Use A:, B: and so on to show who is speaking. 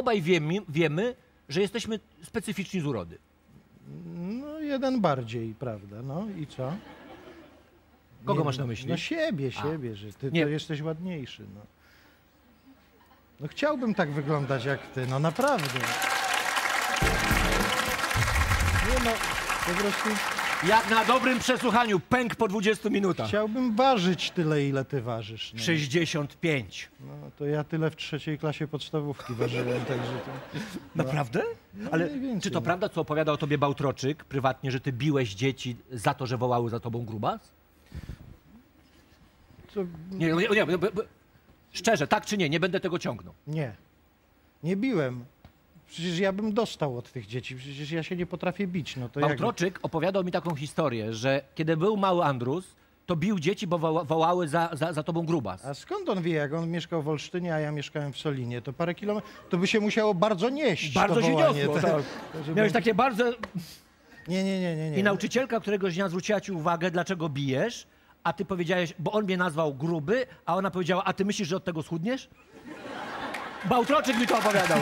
A: obaj wiemy, wiemy, że jesteśmy specyficzni z urody.
B: No jeden bardziej, prawda, no i co?
A: Kogo
B: Nie,
A: masz na myśli?
B: No siebie, siebie, że ty
A: Nie.
B: to jesteś ładniejszy, no. No chciałbym tak wyglądać jak ty, no naprawdę. Nie no, po prostu
A: Jak na dobrym przesłuchaniu, pęk po 20 minutach.
B: chciałbym ważyć tyle, ile ty ważysz. No.
A: 65.
B: no to ja tyle w trzeciej klasie podstawówki ważyłem, także to...
A: Naprawdę? Ale
B: mniej więcej,
A: czy to
B: no.
A: prawda, co opowiada o tobie Bałtroczyk prywatnie, że ty biłeś dzieci za to, że wołały za tobą grubas?
B: To,
A: Nie, nie, nie, szczerze, tak czy nie, nie będę tego ciągnął.
B: nie, nie biłem. Przecież ja bym dostał od tych dzieci, przecież ja się nie potrafię bić, no to jak...
A: Opowiadał mi taką historię, że kiedy był mały Andrus, to bił dzieci, bo woła, wołały za, za, za tobą grubas.
B: A skąd on wie, jak on mieszkał w Olsztynie, a ja mieszkałem w Solinie, to parę kilometrów, to by się musiało bardzo nieść
A: Bardzo się niosło,
B: tak.
A: tak.
B: Żeby-
A: Miałeś takie bardzo...
B: Nie, nie, nie, nie. nie.
A: I nauczycielka któregoś dnia zwróciła ci uwagę, dlaczego bijesz, a ty powiedziałeś, bo on mnie nazwał gruby, a ona powiedziała, a ty myślisz, że od tego schudniesz? Bałtroczyk mi to opowiadał.